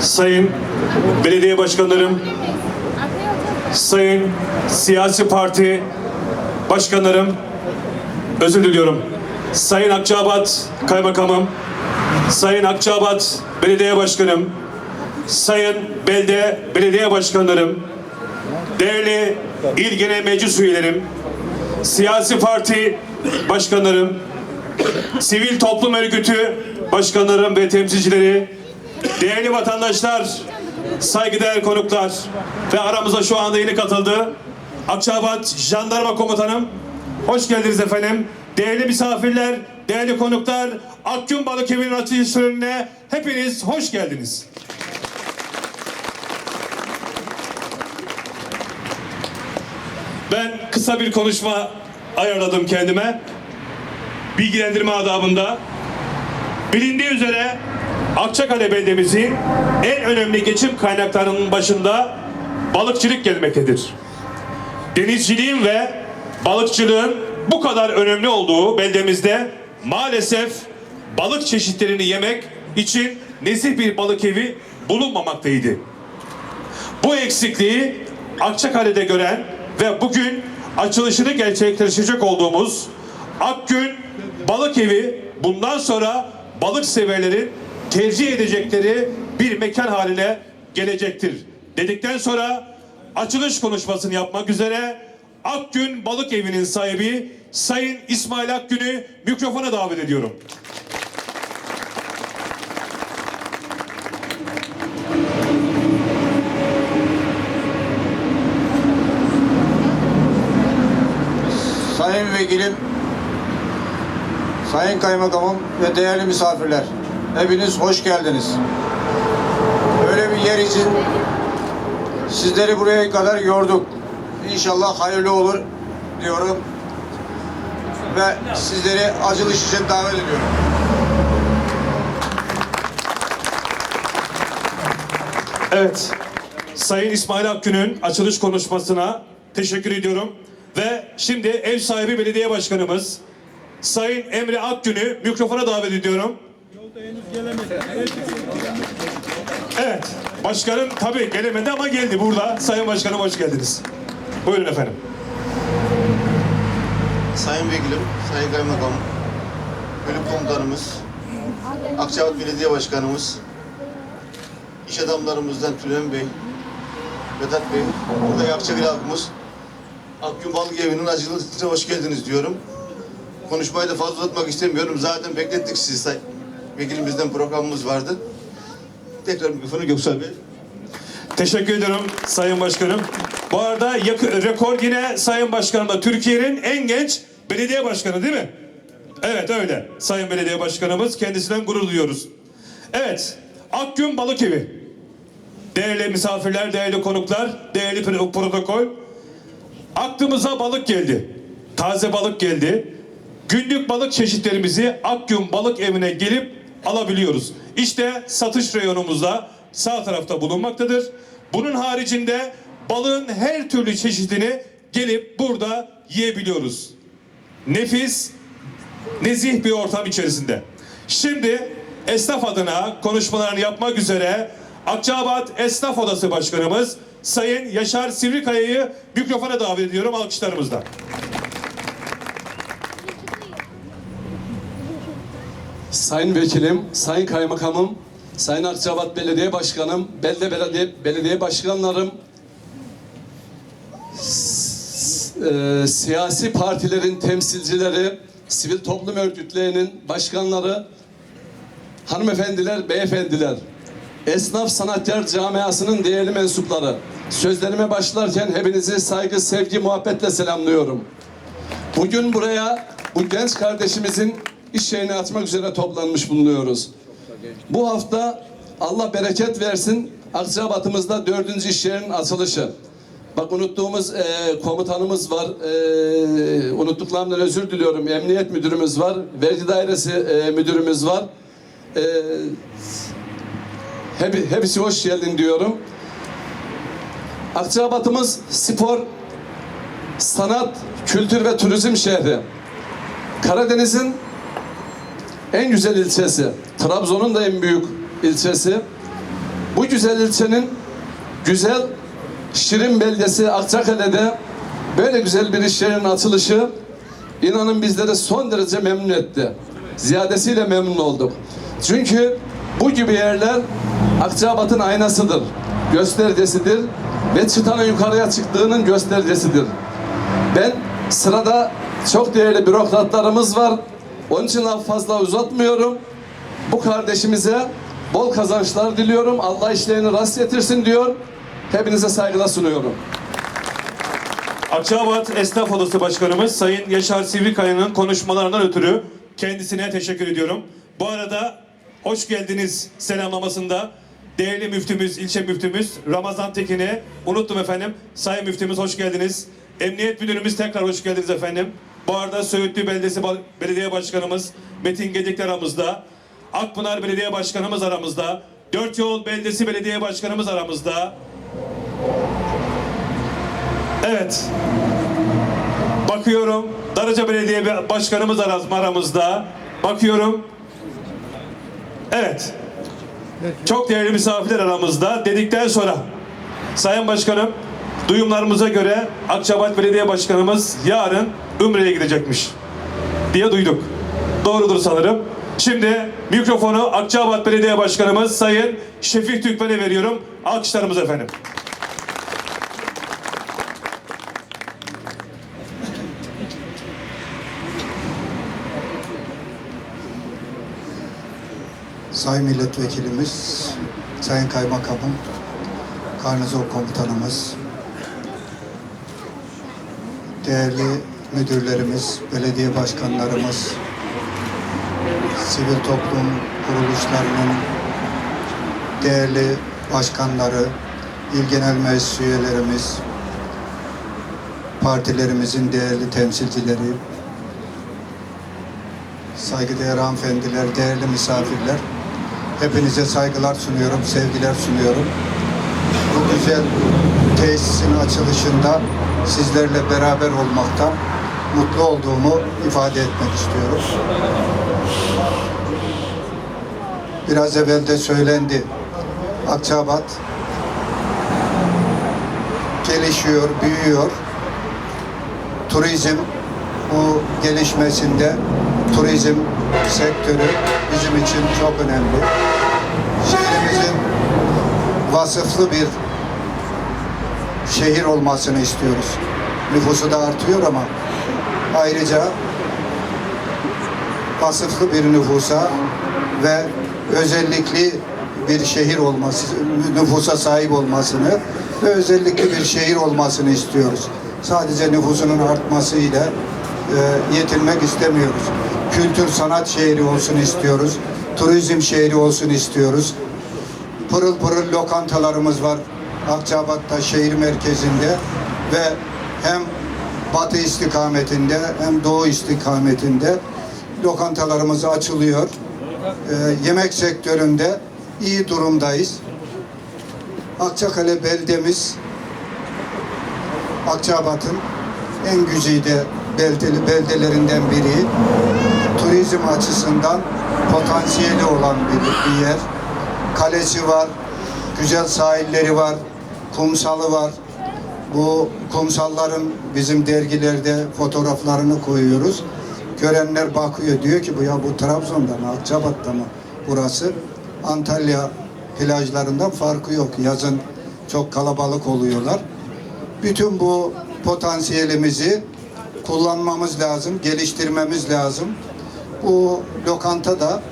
sayın belediye başkanlarım, sayın siyasi parti başkanlarım, özür diliyorum. Sayın Akçabat Kaymakamım, Sayın Akçabat Belediye Başkanım, Sayın Belde Belediye Başkanlarım, değerli İl Genel Meclis üyelerim, siyasi parti başkanlarım, sivil toplum örgütü başkanlarım ve temsilcileri, değerli vatandaşlar, saygıdeğer konuklar ve aramıza şu anda yeni katıldı. Akçabat Jandarma Komutanım, hoş geldiniz efendim. Değerli misafirler, değerli konuklar, Akgün Balık Evi'nin açılış törenine hepiniz hoş geldiniz. Ben kısa bir konuşma ayarladım kendime. Bilgilendirme adabında. Bilindiği üzere Akçakale beldemizin en önemli geçim kaynaklarının başında balıkçılık gelmektedir. Denizciliğin ve balıkçılığın bu kadar önemli olduğu beldemizde maalesef balık çeşitlerini yemek için nezih bir balık evi bulunmamaktaydı. Bu eksikliği Akçakale'de gören ve bugün açılışını gerçekleştirecek olduğumuz Akgün Balık Evi bundan sonra balık severlerin tercih edecekleri bir mekan haline gelecektir. Dedikten sonra açılış konuşmasını yapmak üzere Akgün Balık Evi'nin sahibi Sayın İsmail Akgün'ü mikrofona davet ediyorum. Sayın Vekilim, Sayın Kaymakamım ve değerli misafirler, hepiniz hoş geldiniz. Böyle bir yer için sizleri buraya kadar yorduk. İnşallah hayırlı olur diyorum ve sizleri açılış için davet ediyorum. Evet. Sayın İsmail Akgün'ün açılış konuşmasına teşekkür ediyorum. Ve şimdi ev sahibi belediye başkanımız Sayın Emre Akgün'ü mikrofona davet ediyorum. Evet. Başkanım tabii gelemedi ama geldi burada. Sayın Başkanım hoş geldiniz. Buyurun efendim. Sayın Vekilim, Sayın Kaymakamım, Bölük Komutanımız, Akçabat Belediye Başkanımız, iş adamlarımızdan Tülin Bey, Vedat Bey, burada Akçakır halkımız, Akgün Balık Evi'nin açılışına hoş geldiniz diyorum. Konuşmayı da fazla uzatmak istemiyorum. Zaten beklettik sizi. Vekilimizden programımız vardı. Tekrar mikrofonu Göksel Bey. Teşekkür ediyorum Sayın Başkanım. Bu arada rekor yine Sayın Başkanım'da Türkiye'nin en genç belediye başkanı değil mi? Evet öyle. Sayın Belediye Başkanımız kendisinden gurur duyuyoruz. Evet. Akgün Balık Evi. Değerli misafirler, değerli konuklar, değerli pro- protokol. Aklımıza balık geldi. Taze balık geldi. Günlük balık çeşitlerimizi Akgün Balık Evi'ne gelip alabiliyoruz. İşte satış reyonumuzda sağ tarafta bulunmaktadır. Bunun haricinde balığın her türlü çeşidini gelip burada yiyebiliyoruz. Nefis, nezih bir ortam içerisinde. Şimdi esnaf adına konuşmalarını yapmak üzere Akçabat Esnaf Odası Başkanımız Sayın Yaşar Sivrikaya'yı mikrofona davet ediyorum alkışlarımızla. Sayın Vekilim, Sayın Kaymakamım, Sayın Akçabat Belediye Başkanım, Belde Belediye, Belediye Başkanlarım, e, siyasi partilerin temsilcileri, sivil toplum örgütlerinin başkanları, hanımefendiler, beyefendiler, esnaf sanatkar camiasının değerli mensupları, sözlerime başlarken hepinizi saygı, sevgi, muhabbetle selamlıyorum. Bugün buraya bu genç kardeşimizin iş yerini açmak üzere toplanmış bulunuyoruz. Bu hafta Allah bereket versin Akçabat'ımızda dördüncü iş yerinin açılışı. Bak unuttuğumuz e, komutanımız var. E, unuttuklarımdan özür diliyorum. Emniyet müdürümüz var. Vergi dairesi e, müdürümüz var. E, hep, hepsi hoş geldin diyorum. Akçabat'ımız spor, sanat, kültür ve turizm şehri. Karadeniz'in en güzel ilçesi, Trabzon'un da en büyük ilçesi. Bu güzel ilçenin güzel şirin beldesi Akçakale'de böyle güzel bir iş yerinin açılışı inanın bizleri son derece memnun etti. Ziyadesiyle memnun olduk. Çünkü bu gibi yerler Akçabat'ın aynasıdır, göstergesidir ve çıtanın yukarıya çıktığının göstergesidir. Ben sırada çok değerli bürokratlarımız var. Onun için laf fazla uzatmıyorum. Bu kardeşimize bol kazançlar diliyorum. Allah işlerini rast getirsin diyor. Hepinize saygılar sunuyorum. Akçabat Esnaf Odası Başkanımız Sayın Yaşar Sivrikaya'nın konuşmalarından ötürü kendisine teşekkür ediyorum. Bu arada hoş geldiniz selamlamasında değerli müftümüz, ilçe müftümüz Ramazan Tekin'i unuttum efendim. Sayın müftümüz hoş geldiniz. Emniyet müdürümüz tekrar hoş geldiniz efendim. Bu arada Söğütlü Belediyesi Belediye Başkanımız Metin Gedik aramızda. Akpınar Belediye Başkanımız aramızda. Dört Yol Belediyesi Belediye Başkanımız aramızda. Evet. Bakıyorum. Darıca Belediye Başkanımız aramızda. Bakıyorum. Evet. Çok değerli misafirler aramızda dedikten sonra Sayın Başkanım duyumlarımıza göre Akçabat Belediye Başkanımız yarın Ümre'ye gidecekmiş diye duyduk. Doğrudur sanırım. Şimdi mikrofonu Akçabat Belediye Başkanımız Sayın Şefik Türkmen'e veriyorum. Alkışlarımız efendim. Sayın Milletvekilimiz, Sayın Kaymakamım, Karnızor Komutanımız, değerli müdürlerimiz, belediye başkanlarımız, sivil toplum kuruluşlarının değerli başkanları, il genel meclis üyelerimiz, partilerimizin değerli temsilcileri, saygıdeğer hanımefendiler, değerli misafirler, hepinize saygılar sunuyorum, sevgiler sunuyorum. Bu güzel tesisin açılışında sizlerle beraber olmaktan mutlu olduğumu ifade etmek istiyorum. Biraz evvel de söylendi. Akçabat gelişiyor, büyüyor. Turizm bu gelişmesinde turizm sektörü bizim için çok önemli. Şehrimizin vasıflı bir şehir olmasını istiyoruz. Nüfusu da artıyor ama ayrıca vasıflı bir nüfusa ve özellikli bir şehir olması, nüfusa sahip olmasını ve özellikli bir şehir olmasını istiyoruz. Sadece nüfusunun artmasıyla e, yetinmek istemiyoruz. Kültür sanat şehri olsun istiyoruz. Turizm şehri olsun istiyoruz. Pırıl pırıl lokantalarımız var Akçabat'ta şehir merkezinde ve hem batı istikametinde hem doğu istikametinde lokantalarımız açılıyor. Ee, yemek sektöründe iyi durumdayız. Akçakale beldemiz Akçabat'ın en güzide beldeli, beldelerinden biri. Turizm açısından potansiyeli olan bir, bir yer. Kalesi var, güzel sahilleri var, kumsalı var. Bu kumsalların bizim dergilerde fotoğraflarını koyuyoruz. Görenler bakıyor diyor ki bu ya bu Trabzon'da mı, Akçabat'ta mı burası? Antalya plajlarından farkı yok. Yazın çok kalabalık oluyorlar. Bütün bu potansiyelimizi kullanmamız lazım, geliştirmemiz lazım. Bu lokanta da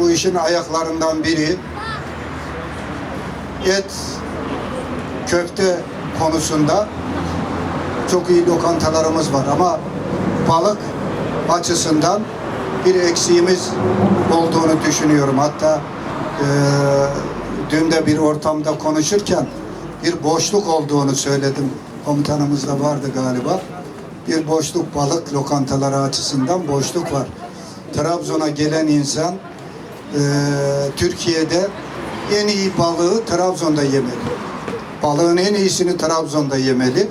bu işin ayaklarından biri. Et, köfte konusunda çok iyi lokantalarımız var ama balık açısından bir eksiğimiz olduğunu düşünüyorum. Hatta eee dün de bir ortamda konuşurken bir boşluk olduğunu söyledim. Komutanımız da vardı galiba. Bir boşluk balık lokantaları açısından boşluk var. Trabzon'a gelen insan eee, Türkiye'de en iyi balığı Trabzon'da yemeli. Balığın en iyisini Trabzon'da yemeli.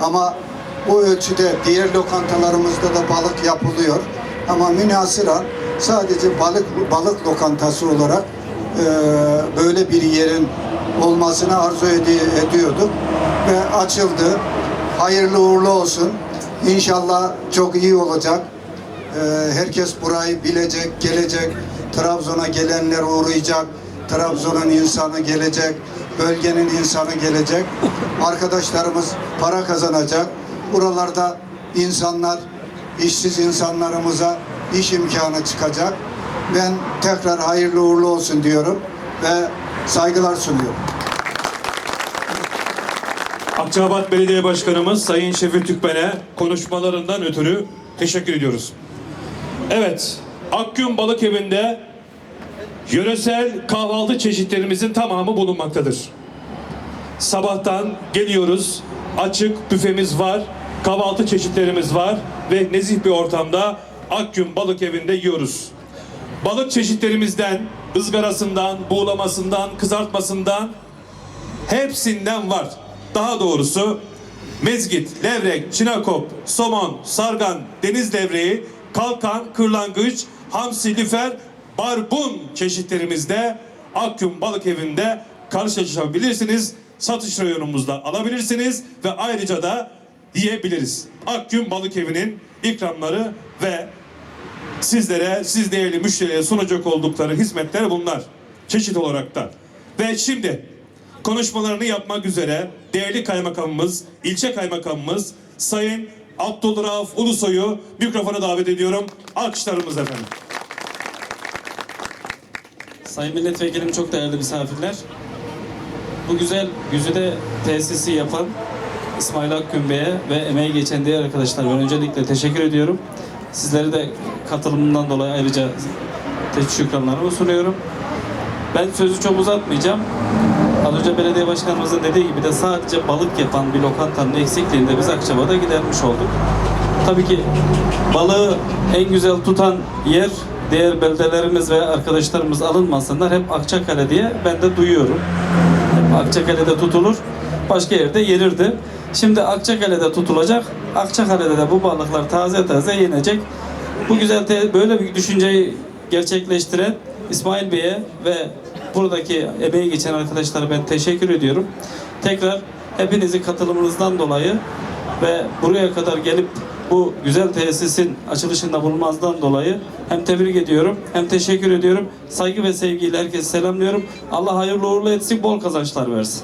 Ama bu ölçüde diğer lokantalarımızda da balık yapılıyor. Ama münhasıran sadece balık balık lokantası olarak eee, böyle bir yerin olmasını arzu edi- ediyorduk ve açıldı. Hayırlı uğurlu olsun. İnşallah çok iyi olacak. Ee, herkes burayı bilecek, gelecek. Trabzon'a gelenler uğrayacak. Trabzon'un insanı gelecek. Bölgenin insanı gelecek. Arkadaşlarımız para kazanacak. Buralarda insanlar, işsiz insanlarımıza iş imkanı çıkacak. Ben tekrar hayırlı uğurlu olsun diyorum ve saygılar sunuyorum. Akçabat Belediye Başkanımız Sayın Şefik Tükben'e konuşmalarından ötürü teşekkür ediyoruz. Evet, Akgün Balık Evi'nde yöresel kahvaltı çeşitlerimizin tamamı bulunmaktadır. Sabahtan geliyoruz, açık büfemiz var, kahvaltı çeşitlerimiz var ve nezih bir ortamda Akgün Balık Evi'nde yiyoruz. Balık çeşitlerimizden, ızgarasından, buğulamasından, kızartmasından hepsinden var. Daha doğrusu mezgit, levrek, çinakop, somon, sargan, deniz levreği, kalkan, kırlangıç, hamsi, lüfer, barbun çeşitlerimizde Akgün Balık Evi'nde karşılaşabilirsiniz. Satış reyonumuzda alabilirsiniz ve ayrıca da yiyebiliriz. Akgün Balık Evi'nin ikramları ve sizlere, siz değerli müşterilere sunacak oldukları hizmetler bunlar. Çeşit olarak da. Ve şimdi konuşmalarını yapmak üzere değerli kaymakamımız, ilçe kaymakamımız Sayın Abdülrauf Ulusoy'u mikrofona davet ediyorum. Alkışlarımız efendim. Sayın Milletvekilim çok değerli misafirler. Bu güzel güzide tesisi yapan İsmail Akgün Bey'e ve emeği geçen diğer arkadaşlar ben öncelikle teşekkür ediyorum. Sizleri de katılımından dolayı ayrıca şükranlarımı sunuyorum. Ben sözü çok uzatmayacağım. Az önce belediye başkanımızın dediği gibi de sadece balık yapan bir lokantanın eksikliğini de biz Akçabat'a gidermiş olduk. Tabii ki balığı en güzel tutan yer diğer beldelerimiz ve arkadaşlarımız alınmasınlar. Hep Akçakale diye ben de duyuyorum. Hep Akçakale'de tutulur. Başka yerde yenirdi. Şimdi Akçakale'de tutulacak. Akçakale'de de bu balıklar taze taze yenecek. Bu güzel te- böyle bir düşünceyi gerçekleştiren İsmail Bey'e ve buradaki emeği geçen arkadaşlara ben teşekkür ediyorum. Tekrar hepinizin katılımınızdan dolayı ve buraya kadar gelip bu güzel tesisin açılışında bulunmazdan dolayı hem tebrik ediyorum hem teşekkür ediyorum. Saygı ve sevgiyle herkese selamlıyorum. Allah hayırlı uğurlu etsin, bol kazançlar versin.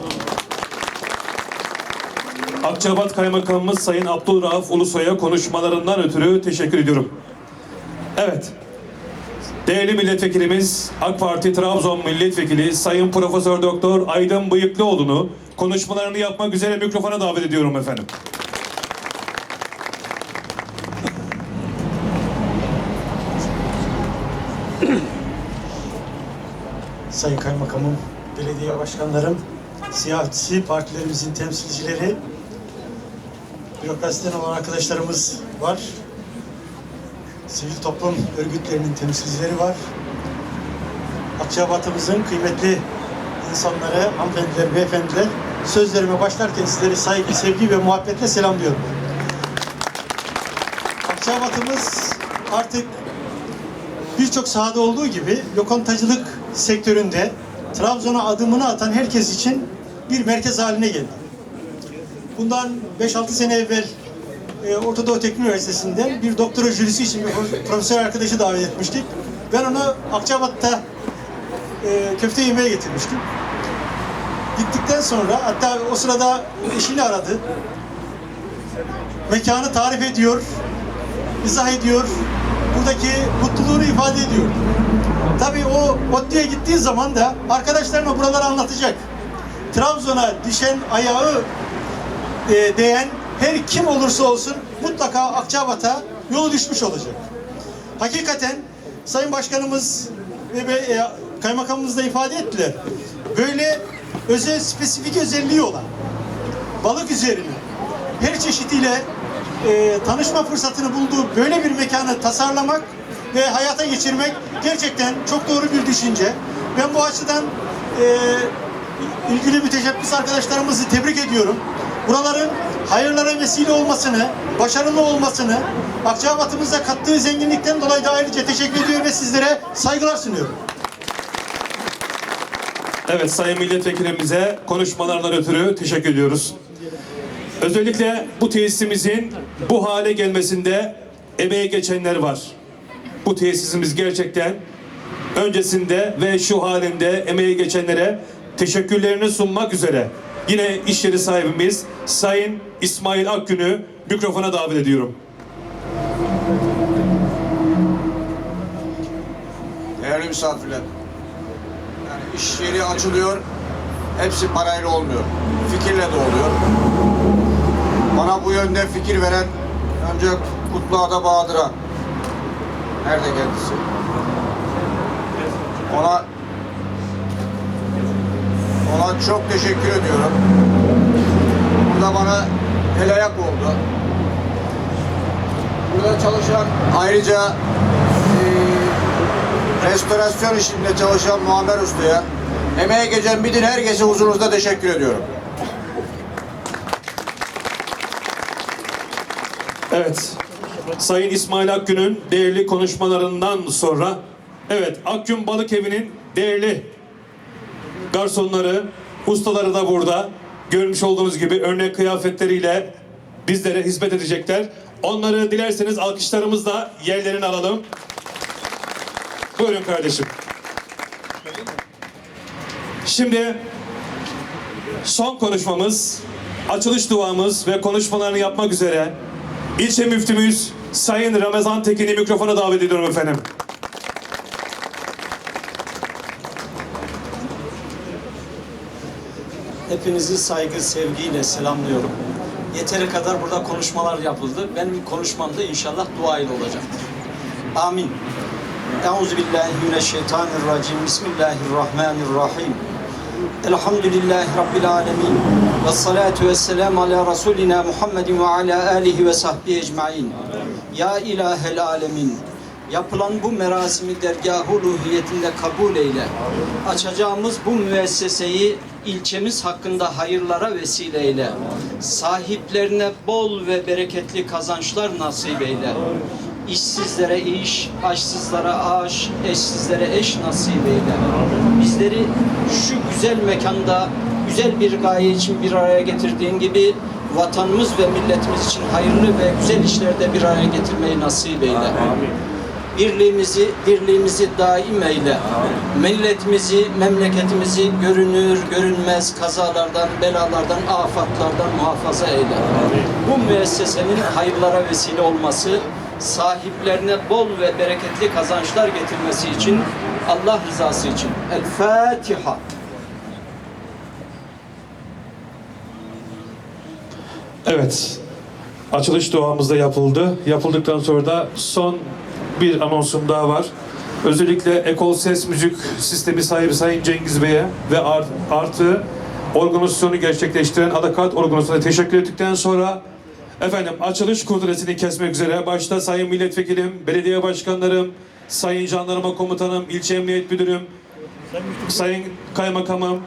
Akçabat Kaymakamımız Sayın Abdülrauf Ulusoy'a konuşmalarından ötürü teşekkür ediyorum. Evet. Değerli milletvekilimiz AK Parti Trabzon Milletvekili Sayın Profesör Doktor Aydın Bıyıklıoğlu'nu konuşmalarını yapmak üzere mikrofona davet ediyorum efendim. Sayın Kaymakamım, belediye başkanlarım, siyasi partilerimizin temsilcileri, bürokrasiden olan arkadaşlarımız var. Sivil toplum örgütlerinin temsilcileri var. Akçabat'ımızın kıymetli insanları, hanımefendiler, beyefendiler, sözlerime başlarken sizleri saygı, sevgi ve muhabbetle selamlıyorum. Akçabat'ımız artık birçok sahada olduğu gibi lokantacılık sektöründe Trabzon'a adımını atan herkes için bir merkez haline geldi. Bundan 5-6 sene evvel e, Orta Doğu Teknik Üniversitesi'nden bir doktora jürisi için bir prof- profesör arkadaşı davet etmiştik. Ben onu Akçabat'ta e, köfte yemeye getirmiştim. Gittikten sonra hatta o sırada eşini aradı. Mekanı tarif ediyor, izah ediyor, buradaki mutluluğunu ifade ediyor. Tabii o ODTÜ'ye gittiği zaman da arkadaşlarına buraları anlatacak. Trabzon'a düşen ayağı e, değen her kim olursa olsun mutlaka Akçabat'a yolu düşmüş olacak. Hakikaten Sayın Başkanımız ve e, Kaymakamımız da ifade ettiler. Böyle özel spesifik özelliği olan balık üzerine her çeşitiyle e, tanışma fırsatını bulduğu böyle bir mekanı tasarlamak ve hayata geçirmek gerçekten çok doğru bir düşünce. Ben bu açıdan e, ilgili müteşebbis arkadaşlarımızı tebrik ediyorum. Buraların hayırlara vesile olmasını, başarılı olmasını, Akçabat'ımıza kattığı zenginlikten dolayı da ayrıca teşekkür ediyorum ve sizlere saygılar sunuyorum. Evet Sayın Milletvekilimize konuşmalarından ötürü teşekkür ediyoruz. Özellikle bu tesisimizin bu hale gelmesinde emeği geçenler var. Bu tesisimiz gerçekten öncesinde ve şu halinde emeği geçenlere teşekkürlerini sunmak üzere yine iş yeri sahibimiz Sayın İsmail Akgün'ü mikrofona davet ediyorum. Değerli misafirler. Yani iş yeri açılıyor. Hepsi parayla olmuyor. Fikirle de oluyor. Bana bu yönde fikir veren önce Kutluada Bahadır'a. Nerede kendisi? Ona ona çok teşekkür ediyorum. Burada bana el oldu. Burada çalışan ayrıca eee restorasyon işinde çalışan Muammer Usta'ya, emeğe geçen bütün herkese huzurunuzda teşekkür ediyorum. Evet. Sayın İsmail Akgün'ün değerli konuşmalarından sonra evet Akgün Balık Evi'nin değerli garsonları, ustaları da burada. Görmüş olduğunuz gibi örnek kıyafetleriyle bizlere hizmet edecekler. Onları dilerseniz alkışlarımızla yerlerini alalım. Buyurun kardeşim. Şimdi son konuşmamız, açılış duamız ve konuşmalarını yapmak üzere ilçe müftümüz Sayın Ramazan Tekin'i mikrofona davet ediyorum efendim. Hepinizi saygı, sevgiyle selamlıyorum. Yeteri kadar burada konuşmalar yapıldı. Benim konuşmam da inşallah dua ile olacaktır. Amin. Euzubillahimineşşeytanirracim. Bismillahirrahmanirrahim. Elhamdülillahi Rabbil alemin. Ve salatu ve selamu ala Resulina Muhammedin ve ala alihi ve sahbihi ecmain. Ya ilahel alemin. Yapılan bu merasimi dergah-ı uluhiyetinde kabul eyle. Açacağımız bu müesseseyi ilçemiz hakkında hayırlara vesile eyle. Sahiplerine bol ve bereketli kazançlar nasip eyle. İşsizlere iş, açsızlara aş, eşsizlere eş nasip eyle. Bizleri şu güzel mekanda güzel bir gaye için bir araya getirdiğin gibi vatanımız ve milletimiz için hayırlı ve güzel işlerde bir araya getirmeyi nasip eyle. Birliğimizi, dirliğimizi daim eyle. Milletimizi, memleketimizi görünür, görünmez kazalardan, belalardan, afatlardan muhafaza eyle. Bu müessesenin hayırlara vesile olması, sahiplerine bol ve bereketli kazançlar getirmesi için, Allah rızası için. El Fatiha. Evet. Açılış duamız da yapıldı. Yapıldıktan sonra da son bir anonsum daha var. Özellikle Ekol Ses Müzik Sistemi sahibi Sayın Cengiz Bey'e ve art- artı organizasyonu gerçekleştiren Adakat organizasyonuna teşekkür ettikten sonra efendim açılış kurdulesini kesmek üzere başta Sayın Milletvekilim, belediye başkanlarım, Sayın Jandarma Komutanım, ilçe emniyet müdürüm, Sayın Kaymakamım,